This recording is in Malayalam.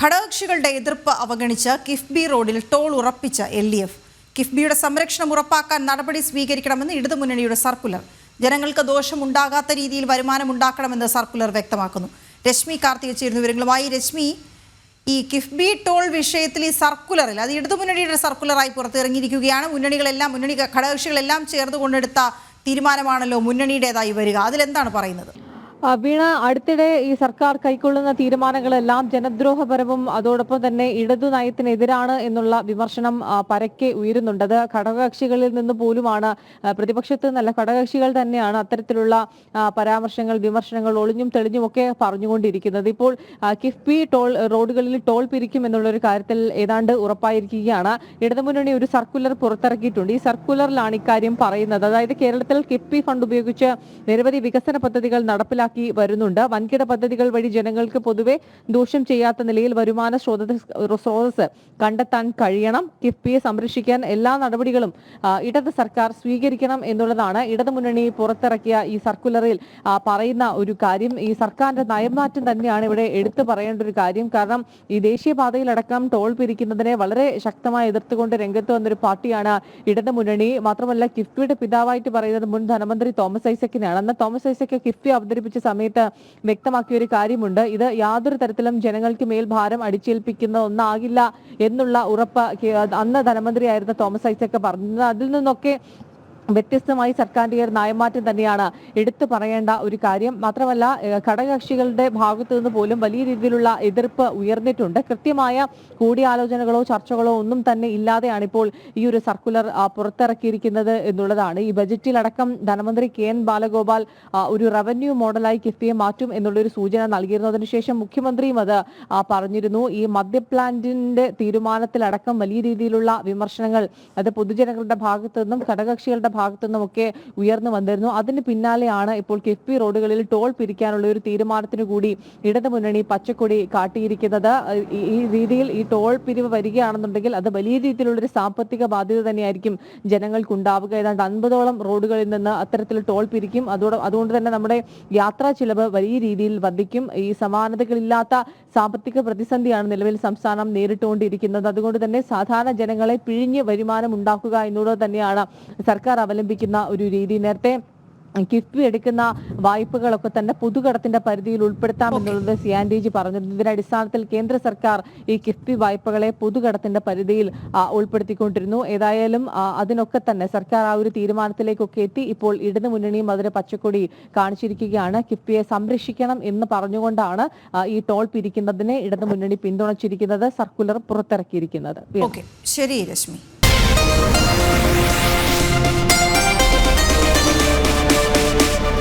ഘടകകക്ഷികളുടെ എതിർപ്പ് അവഗണിച്ച് കിഫ്ബി റോഡിൽ ടോൾ ഉറപ്പിച്ച എൽ ഡി എഫ്. കിഫ്ബിയുടെ സംരക്ഷണം ഉറപ്പാക്കാൻ നടപടി സ്വീകരിക്കണമെന്ന് ഇടതുമുന്നണിയുടെ സർക്കുലർ. ജനങ്ങൾക്ക് ദോഷമുണ്ടാകാത്ത രീതിയിൽ വരുമാനം ഉണ്ടാക്കണമെന്ന് സർക്കുലർ വ്യക്തമാക്കുന്നു. രശ്മി കാർത്തിക ചേരുന്ന വിവരങ്ങളുമായി രശ്മി ഈ കിഫ്ബി ടോൾ വിഷയത്തിൽ ഈ സർക്കുലറിൽ അത് ഇടതുമുന്നണിയുടെ സർക്കുലറായി പുറത്തിറങ്ങിയിരിക്കുകയാണ്. മുന്നണികളെല്ലാം മുന്നണി ഘടകകക്ഷികളെല്ലാം ചേർന്ന് കൊണ്ടെടുത്ത തീരുമാനമാണല്ലോ മുന്നണിയുടേതായി വരിക. അതിലെന്താണ് പറയുന്നത്? വീണ അടുത്തിടെ ഈ സർക്കാർ കൈക്കൊള്ളുന്ന തീരുമാനങ്ങളെല്ലാം ജനദ്രോഹപരവും അതോടൊപ്പം തന്നെ ഇടതു നയത്തിനെതിരാണ് എന്നുള്ള വിമർശനം പരക്കെ ഉയരുന്നുണ്ട്. അത് ഘടകകക്ഷികളിൽ നിന്ന് പോലുമാണ്. പ്രതിപക്ഷത്ത് നിന്നല്ല ഘടകകക്ഷികൾ തന്നെയാണ് അത്തരത്തിലുള്ള പരാമർശങ്ങൾ വിമർശനങ്ങൾ ഒളിഞ്ഞും തെളിഞ്ഞും ഒക്കെ പറഞ്ഞുകൊണ്ടിരിക്കുന്നത്. ഇപ്പോൾ കിഫ്ബി ടോൾ റോഡുകളിൽ ടോൾ പിരിക്കും എന്നുള്ള ഒരു കാര്യത്തിൽ ഏതാണ്ട് ഉറപ്പായിരിക്കുകയാണ്. ഇടതുമുന്നണി ഒരു സർക്കുലർ പുറത്തിറക്കിയിട്ടുണ്ട്. ഈ സർക്കുലറിലാണ് ഇക്കാര്യം പറയുന്നത്. അതായത് കേരളത്തിൽ കിഫ്ബി ഫണ്ട് ഉപയോഗിച്ച് നിരവധി വികസന പദ്ധതികൾ നടപ്പിലാക്കി വരുന്നുണ്ട്. വൻകിട പദ്ധതികൾ വഴി ജനങ്ങൾക്ക് പൊതുവെ ദൂഷ്യം ചെയ്യാത്ത നിലയിൽ വരുമാന സ്രോതസ് കണ്ടെത്താൻ കഴിയണം. കിഫ്ബിയെ സംരക്ഷിക്കാൻ എല്ലാ നടപടികളും ഇടത് സർക്കാർ സ്വീകരിക്കണം എന്നുള്ളതാണ്. ഇടതുമുന്നണി പുറത്തിറക്കിയ ഈ സർക്കുലറിൽ പറയുന്ന ഒരു കാര്യം. ഈ സർക്കാരിന്റെ നയംമാറ്റം തന്നെയാണ് ഇവിടെ എടുത്തു പറയേണ്ട ഒരു കാര്യം. കാരണം ഈ ദേശീയപാതയിലടക്കം ടോൾ പിരിക്കുന്നതിനെ വളരെ ശക്തമായി എതിർത്തുകൊണ്ട് രംഗത്ത് വന്നൊരു പാർട്ടിയാണ് ഇടതുമുന്നണി മാത്രമല്ല കിഫ്ബിയുടെ പിതാവായിട്ട് പറയുന്നത് മുൻ ധനമന്ത്രി തോമസ് ഐസക്കിനെയാണ്. അന്ന് തോമസ് ഐസക്ക് കിഫ്ബി അവതരിപ്പിച്ച സമയത്ത് വ്യക്തമാക്കിയ ഒരു കാര്യമുണ്ട്. ഇത് യാതൊരു തരത്തിലും ജനങ്ങൾക്ക് മേൽ ഭാരം അടിച്ചേൽപ്പിക്കുന്ന ഒന്നാകില്ല എന്നുള്ള ഉറപ്പ് അന്ന് ധനമന്ത്രിയായിരുന്ന തോമസ് ഐസക് പറഞ്ഞത്. അതിൽ നിന്നൊക്കെ വ്യത്യസ്തമായി സർക്കാരിന്റെ ഒരു നയമാറ്റം തന്നെയാണ് എടുത്തു പറയേണ്ട ഒരു കാര്യം. മാത്രമല്ല ഘടകകക്ഷികളുടെ ഭാഗത്തു നിന്ന് പോലും വലിയ രീതിയിലുള്ള എതിർപ്പ് ഉയർന്നിട്ടുണ്ട്. കൃത്യമായ കൂടിയാലോചനകളോ ചർച്ചകളോ ഒന്നും തന്നെ ഇല്ലാതെയാണ് ഇപ്പോൾ ഈ ഒരു സർക്കുലർ പുറത്തിറക്കിയിരിക്കുന്നത് എന്നുള്ളതാണ്. ഈ ബജറ്റിലടക്കം ധനമന്ത്രി കെ എൻ ബാലഗോപാൽ ഒരു റവന്യൂ മോഡലായി കിഫ്ബിയെ മാറ്റും എന്നുള്ളൊരു സൂചന നൽകിയിരുന്നു ശേഷം മുഖ്യമന്ത്രിയും അത് പറഞ്ഞിരുന്നു. ഈ മദ്യപ്ലാന്റിന്റെ തീരുമാനത്തിലടക്കം വലിയ രീതിയിലുള്ള വിമർശനങ്ങൾ അത് പൊതുജനങ്ങളുടെ ഭാഗത്തു നിന്നും ഘടകകക്ഷികളുടെ ഭാഗത്തു നിന്നുമൊക്കെ ഉയർന്നു വന്നിരുന്നു. അതിന് പിന്നാലെയാണ് ഇപ്പോൾ കിഫ്ബി റോഡുകളിൽ ടോൾ പിരിക്കാനുള്ള ഒരു തീരുമാനത്തിന് കൂടി ഇടതുമുന്നണി പച്ചക്കൊടി കാട്ടിയിരിക്കുന്നത്. ഈ- രീതിയിൽ ഈ ടോൾ പിരിവ് വരികയാണെന്നുണ്ടെങ്കിൽ അത് വലിയ രീതിയിലുള്ള ഒരു സാമ്പത്തിക ബാധ്യത തന്നെയായിരിക്കും ജനങ്ങൾക്ക് ഉണ്ടാവുക ഏതാണ്ട് അൻപതോളം റോഡുകളിൽ നിന്ന് അത്തരത്തിൽ ടോൾ പിരിക്കും. അതോടെ അതുകൊണ്ട് തന്നെ നമ്മുടെ യാത്രാ ചിലവ് വലിയ രീതിയിൽ വർദ്ധിക്കും. ഈ സമാനതകളില്ലാത്ത സാമ്പത്തിക പ്രതിസന്ധിയാണ് നിലവിൽ സംസ്ഥാനം നേരിട്ടുകൊണ്ടിരിക്കുന്നത്. അതുകൊണ്ട് തന്നെ സാധാരണ ജനങ്ങളെ പിഴിഞ്ഞ് വരുമാനം ഉണ്ടാക്കുക എന്നുള്ളത് തന്നെയാണ് സർക്കാർ അവലംബിക്കുന്ന ഒരു രീതി. നേരത്തെ കിഫ്ബി എടുക്കുന്ന വായ്പകളൊക്കെ തന്നെ പുതുകടത്തിന്റെ പരിധിയിൽ ഉൾപ്പെടുത്താമെന്നുള്ളത് സി ആൻഡ് ജി പറഞ്ഞു ഇതിന്റെ അടിസ്ഥാനത്തിൽ കേന്ദ്ര സർക്കാർ ഈ കിഫ്ബി വായ്പകളെ പുതുകടത്തിന്റെ പരിധിയിൽ ഉൾപ്പെടുത്തിക്കൊണ്ടിരുന്നു. ഏതായാലും അതിനൊക്കെ തന്നെ സർക്കാർ ആ ഒരു തീരുമാനത്തിലേക്കൊക്കെ എത്തി. ഇപ്പോൾ ഇടതു മുന്നണിയും അതിന് പച്ചക്കൊടി കാണിച്ചിരിക്കുകയാണ്. കിഫ്ബിയെ സംരക്ഷിക്കണം എന്ന് പറഞ്ഞുകൊണ്ടാണ് ഈ ടോൾ പിരിക്കുന്നതിനെ ഇടതു മുന്നണി പിന്തുണച്ചിരിക്കുന്നത് സർക്കുലർ പുറത്തിറക്കിയിരിക്കുന്നത്. ശരി രശ്മി.